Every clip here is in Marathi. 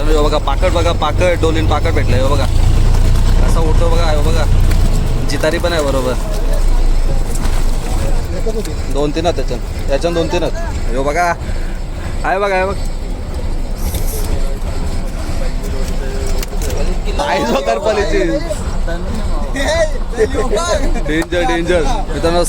मित्रांनो हे बघा पाकड बघा पाकड डोलीन पाकड भेटलं हे बघा. असा उठतो बघा हे बघा. जितारी पण आहे बरोबर. दोन तीन आहेत त्याच्यात. त्याच्यात दोन तीन आहेत. हे बघा. आहे बघा बघ. आहे करपालीची डेंजर डेंजर मित्रांनो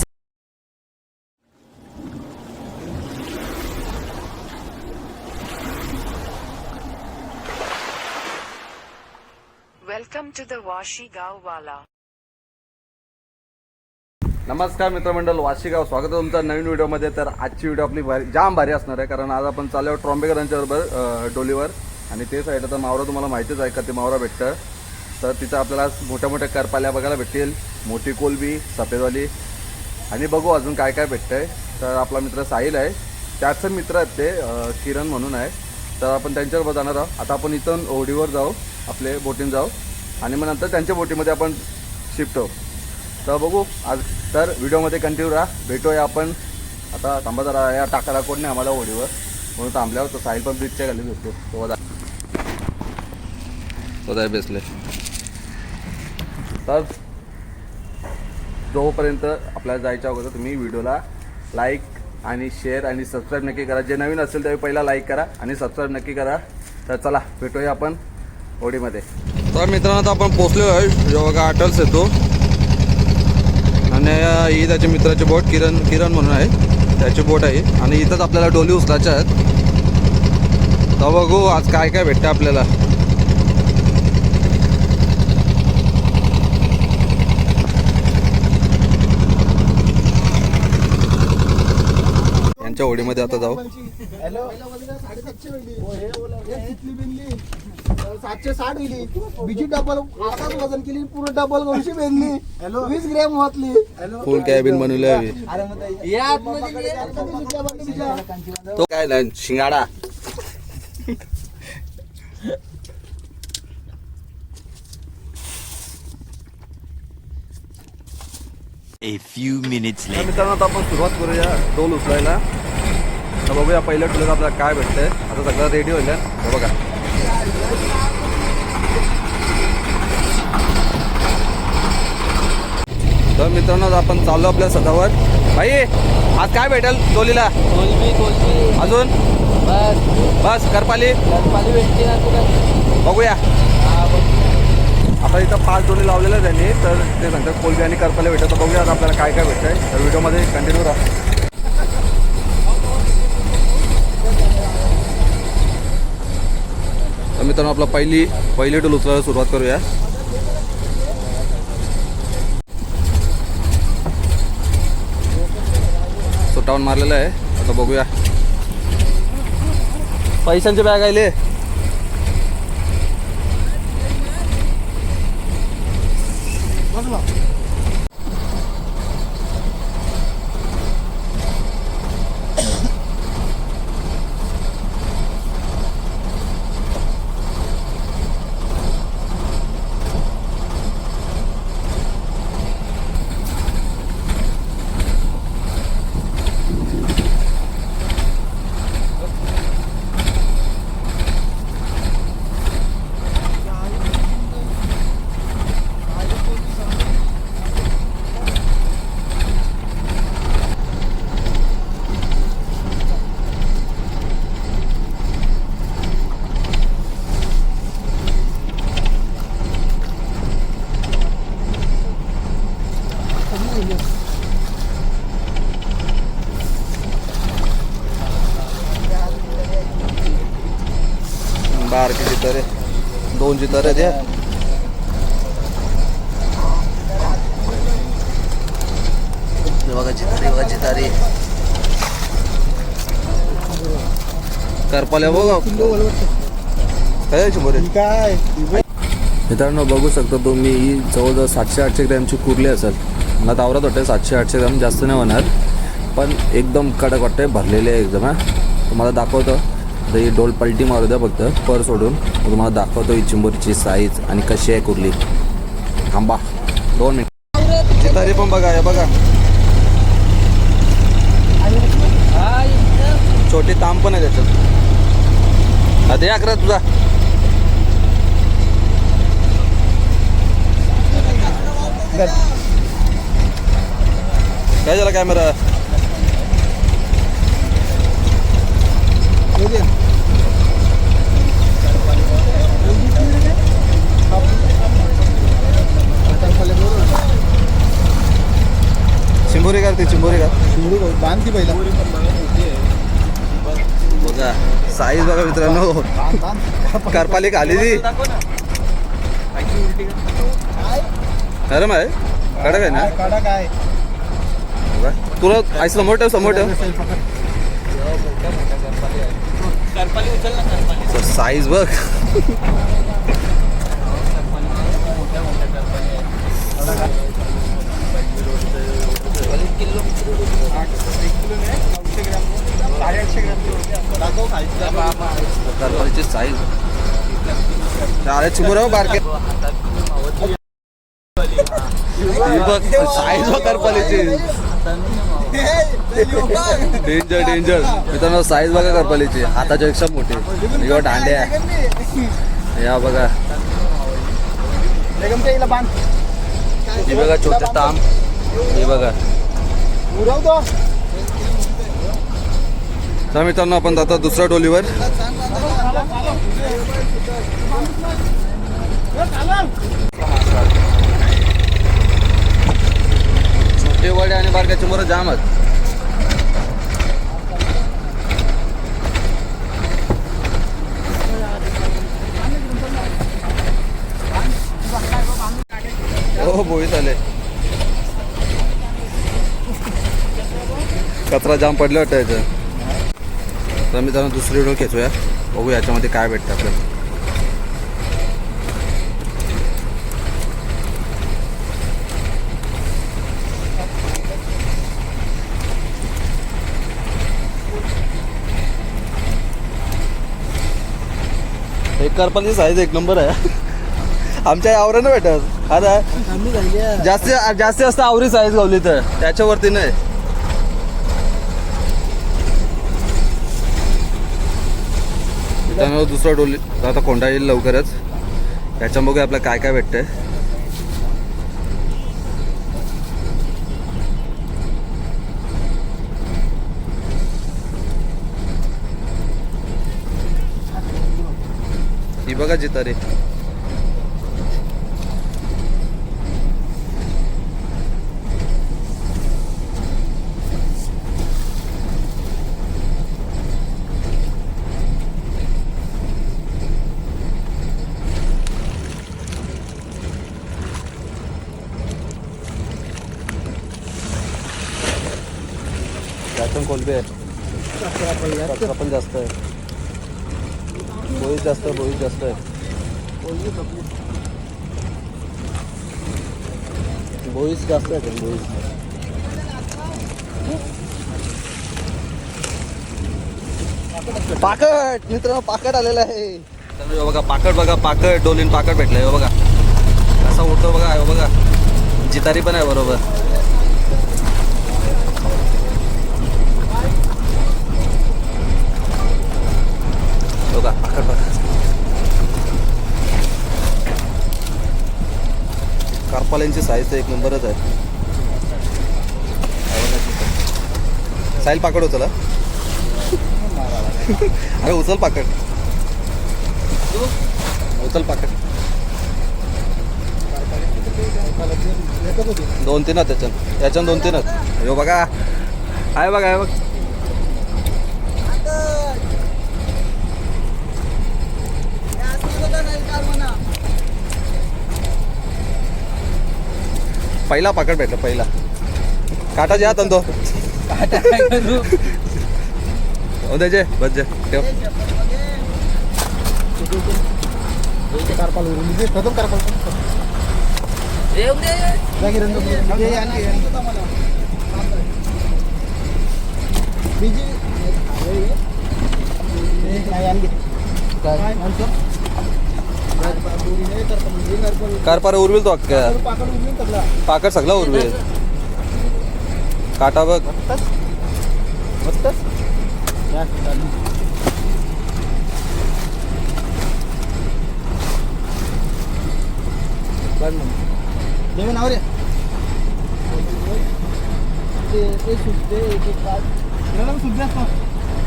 to the Washi Wala. नमस्कार मित्रमंडळ वाशिगाव स्वागत आहे तुमचं नवीन व्हिडिओमध्ये. तर आजची व्हिडिओ आपली भारी जाम भारी असणार आहे कारण आज आपण चालू ट्रॉम्बेकर यांच्याबरोबर डोलीवर. आणि ते आहे तर मावरा तुम्हाला माहितीच आहे का ते मावरा भेटतं. तर तिथं आपल्याला मोठ्या मोठ्या करपाल्या बघायला भेटतील. मोठी कोलबी सफेदवाली. आणि बघू अजून काय काय भेटतं आहे तर आपला मित्र साहिल आहे. त्याच मित्र आहेत ते किरण म्हणून आहे. तर आपण त्यांच्याबरोबर जाणार आहोत. आता आपण इथून ओढीवर जाऊ आपले बोटीन जाऊ. आणि मग नंतर त्यांच्या बोटीमध्ये आपण शिफ्ट होऊ तर बघू आज तर व्हिडिओमध्ये कंटिन्यू राहा. भेटूया आपण. आता थांबा जरा या टाकाला कोण नाही आम्हाला ओढीवर. म्हणून थांबल्यावर तो साहिल पण ब्रिजच्या खाली भेटतो तो वदा तो जाय बेसले तर जोपर्यंत आपल्याला जायच्या अगोदर तुम्ही व्हिडिओला लाईक आणि शेअर आणि सबस्क्राईब नक्की करा. जे नवीन असेल त्यावेळी पहिला लाईक करा आणि सबस्क्राईब नक्की करा. तर चला भेटूया आपण ओढीमध्ये. तर मित्रांनो आता आपण पोचलेलो आहे. जो बघा अटल्स येतो आणि ही त्याच्या मित्राची बोट किरण किरण म्हणून आहे. त्याची बोट आहे आणि इथंच आपल्याला डोली उचलायच्या आहेत. तर बघू आज काय काय भेटतं आपल्याला. होडीमध्ये आता जाऊ. हॅलो. सातशे साठ होईल बिजी डबल आताच वजन केली पूर्ण डबल दोनशे बेनली. हॅलो. वीस ग्रॅम होतली हॅलो. फुल कॅबिन बनवली हवी तो काय ना शिंगाडा. A few minutes later. मित्रांनो आता आपण सुरुवात करूया. डोल उचलायला. तर बघूया पहिल्या टोलीत आपल्याला काय भेटतंय. आता सगळं रेडी होईल हे बघा. तर मित्रांनो आपण चाललो आपल्या सदावर. भाई आज काय भेटेल डोलीला अजून? बस. करपाली बघूया. आता इथं पाच लावलेल्या आहे त्यांनी तर ते सांगतात कोलबी आणि करपाले भेटत तर बघूया आता आपल्याला काय काय भेटतंय. तर व्हिडिओमध्ये कंटिन्यू राहा. मित्रांनो आपला पहिली पहिली डोल उचलायला सुरुवात करूया. सुटावून मारलेलं आहे. आता बघूया. पैशांचे बॅग आले बारके चितारे दोन चितारे द्या बघा चितारी बघा चितारी करपाल्या बघा. काय काय मित्रांनो बघू शकता तुम्ही ही जवळजवळ सातशे आठशे ग्रॅमची कुर्ली असेल. मला तर वाटते सातशे आठशे ग्रॅम जास्त नाही होणार. पण एकदम कडक वाटते भरलेले आहे एकदम हां. तुम्हाला दाखवतं. आता ही डोल पलटी मारू द्या फक्त. पर सोडून. तुम्हाला दाखवतो ही चिंबूरची साईज आणि कशी आहे कुर्ली. थांबा. दोन मिनिट. तरी पण बघा या बघा. छोटे ताम पण आहे त्याच्यात. आता अकरा तुझा. काय झाला कॅमेरा चिंबोरी का ती चिंबोरी का बांध ती पहिला. बघा साईज बघा मित्रांनो. करपालिक आली ती नरम आहे? कडक आहे ना? काय बघा. तुला आई समोर ठेव समोर ठेव. साईज बघ. करपालीची साईज अरे चिमुरा बारके. ही साईज बघा करपालीची डेंजर डेंजर मित्रांनो साईज बघा करपालीची हाताच्या पेक्षा मोठी. किंवा दांड्या या बघा. ही बघा छोटे ताम हे बघा. तर मित्रांनो आपण जातो दुसऱ्या डोलीवर छोटे वडे आणि बारकाचे मोर जामच हो, हो बोईत आले कचरा जाम पडला वाटतं तर मित्रांनो दुसरी व्हिडिओ खेचूया. बघू याच्यामध्ये काय भेटतं आपल्याला. एक करपाची साईज एक नंबर आहे. आमच्या आवरानं भेटत. आता जास्तीत जास्तीत जास्त आवरी साईज गावली तर. त्याच्यावरती नाही. त्यामुळे दुसरा डोल आता कोंडा येईल लवकरच. त्याच्यामुळे बघूया आपल्याला काय काय भेटतंय. ही बघा जिता रे कोलबे आहे कचरा पण जास्त आहे. बोईस जास्त बोईस जास्त आहे. बोईस जास्त आहे बोईस पाकट! मित्रांनो पाकट आलेलं आहे. तर बघा पाकट बघा पाकट डोलीन पाकट भेटलंय बघा. कसा उठतो बघा बघा. जितारी पण आहे बरोबर. बघा पाकट बघा. साईज तर एक नंबरच आहे साईल पाकड उचला. अरे उचल पाकड. उचल पाकड. दोन तीन आहेत त्याच्यात. याच्यात दोन तीन आहेत. हो बघा. आहे बघा आहे बघ. पहिला पाकड भेटला पहिला. काटा जे हात तो. हो द्याचे बस जे कारपार उर्वेल तो अख्ख्या पाकड सगळा उर्वेल काटा बघ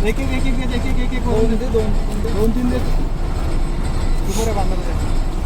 एक एक एक एक एक एक एक दोन दोन तीन दिवस बांधला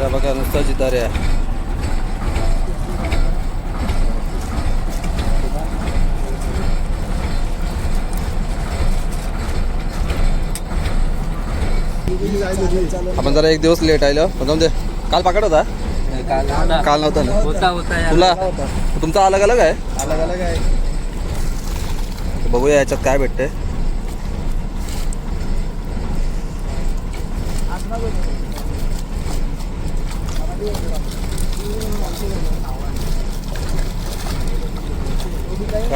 जितारा बघा नुसता जिताऱ्या आपण जरा एक दिवस लेट आलो जाऊन दे. काल पाकड होता? काल नव्हता ना? तुला? तुमचा अलग अलग आहे? अलग अलग आहे. बघूया याच्यात काय भेटतंय.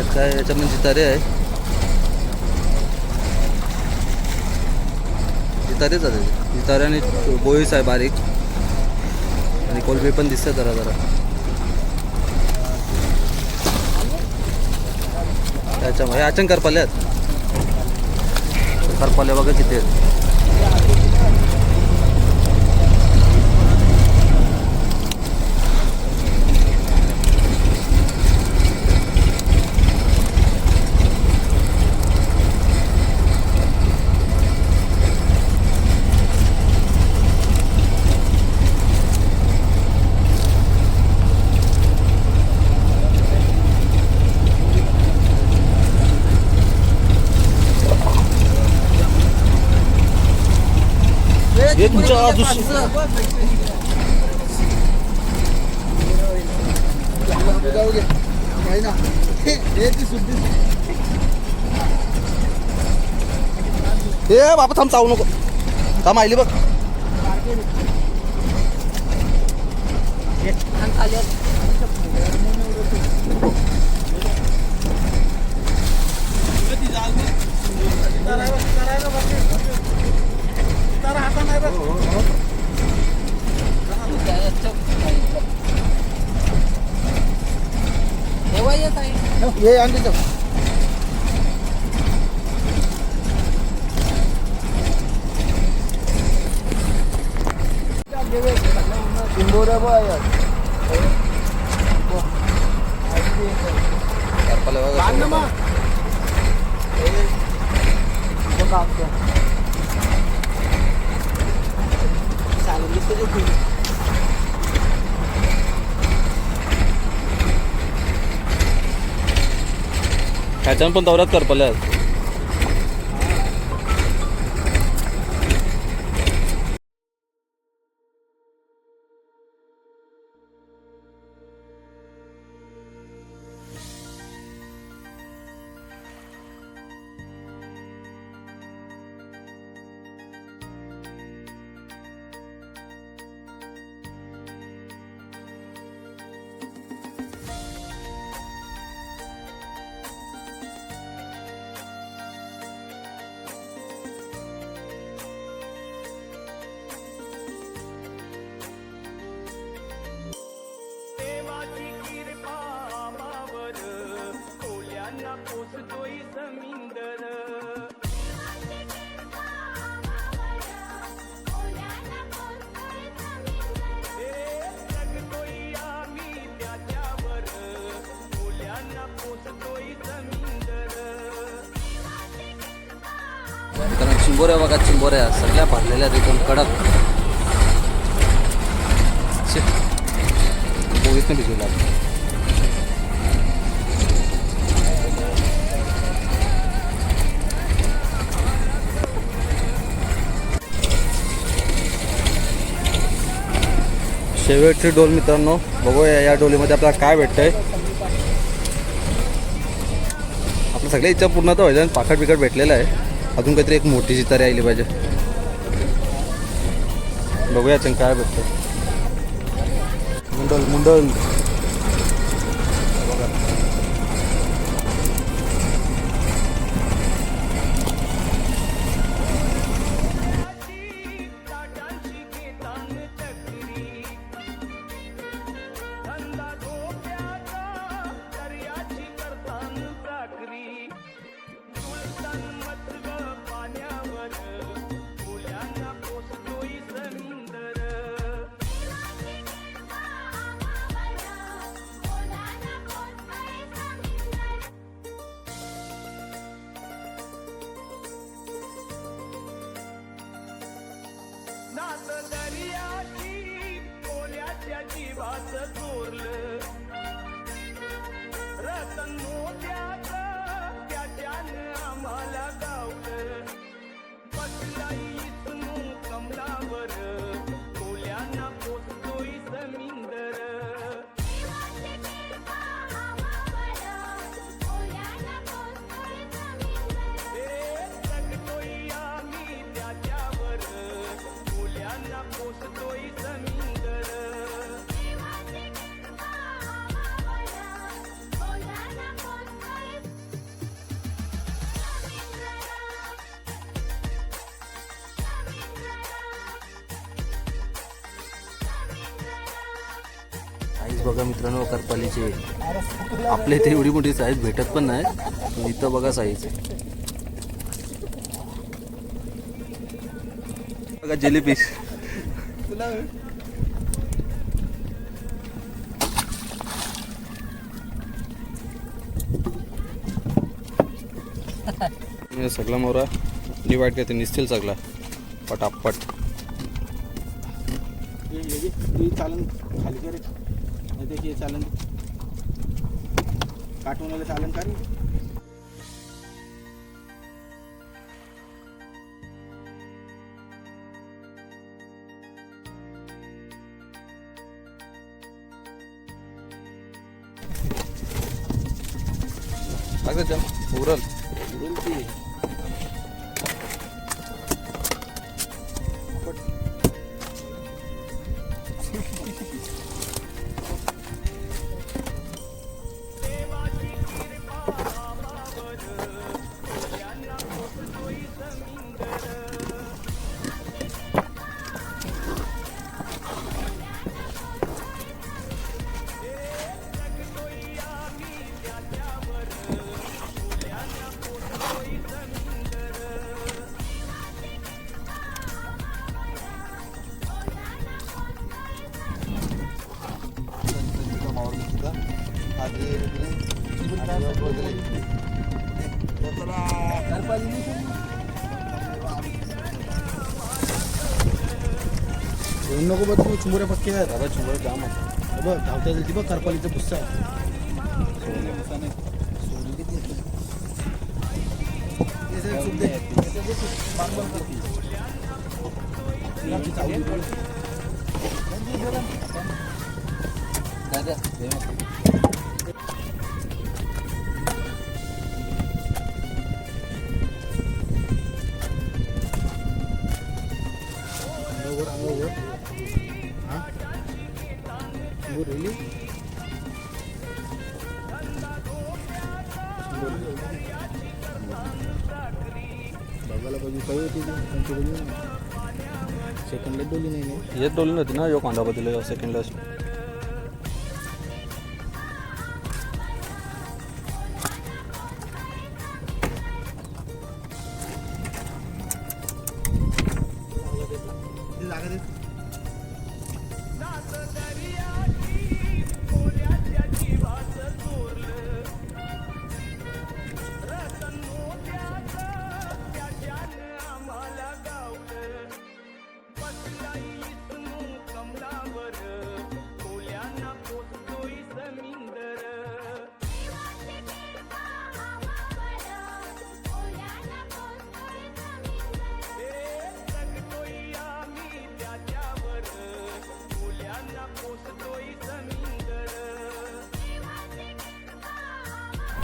त्यात काय याच्यात म्हणजे जितारे आहे. जितारेच आहे जितारे आणि बोईस आहे बारीक. आणि कोलबी पण दिसते जरा जरा. त्याच्यामुळे अचानक करपाले आहेत. करपाले बघा किती आहेत. ए तुमच्या हे बाबा थांब चावू नको. थांब आयली बघ. करायला राहता नाही तेव्हा येत आहे ये आणली चौक Terpal lewat. Mana mah? Eh. Bukan. ह्याच्यानं पण दौऱ्यात करपाले चिंबोऱ्या बघा चिंबोऱ्या. सगळ्या भरलेल्या आहेत एकदम कडक. मोहितने भिजवला शेवटची डोल मित्रांनो बघूया या डोलीमध्ये आपल्याला काय भेटतंय. आपल्या सगळ्या इच्छा पूर्ण तर व्हायच्या पाकट बिकट भेटलेलं आहे. अजून काहीतरी एक मोठी तरी आली पाहिजे. बघूया चंग काय बघतो मुंडल मुंडल. बघा मित्रांनो करपालीचे. आपल्या इथे एवढी मोठी साईज भेटत पण नाही पण इथं बघा साईज बघा जिलेबीस सगळा मोरा. डिवाइड करते निसतील सगळा. पटापट. ये ये ये चालन खाली करे. देखिए चालन काटून वाले चालन का नको बघ तू चिमुऱ्या पक्के आहे दादा चुंबळ जाम आहे बघ धावता येईल ती बघ करपालीचा पुस्सा really? बघायला पाहिजे. काही होती त्यांची बोली सेकंडला बोली नाही येत डोली नव्हती ना यो कांदा बदल सेकंडला नात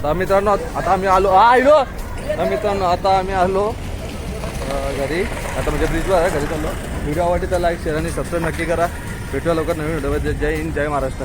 तर मित्रांनो आता आम्ही आलो. आलो तर मित्रांनो आता आम्ही आलो घरी. आता म्हणजे ब्रिजवर आहे घरी चाललो. व्हिडिओ आवडली तर लाईक शेअर आणि सबस्क्राईब नक्की करा. भेटूया लवकर नवीन व्हिडिओ जय हिंद जय महाराष्ट्र.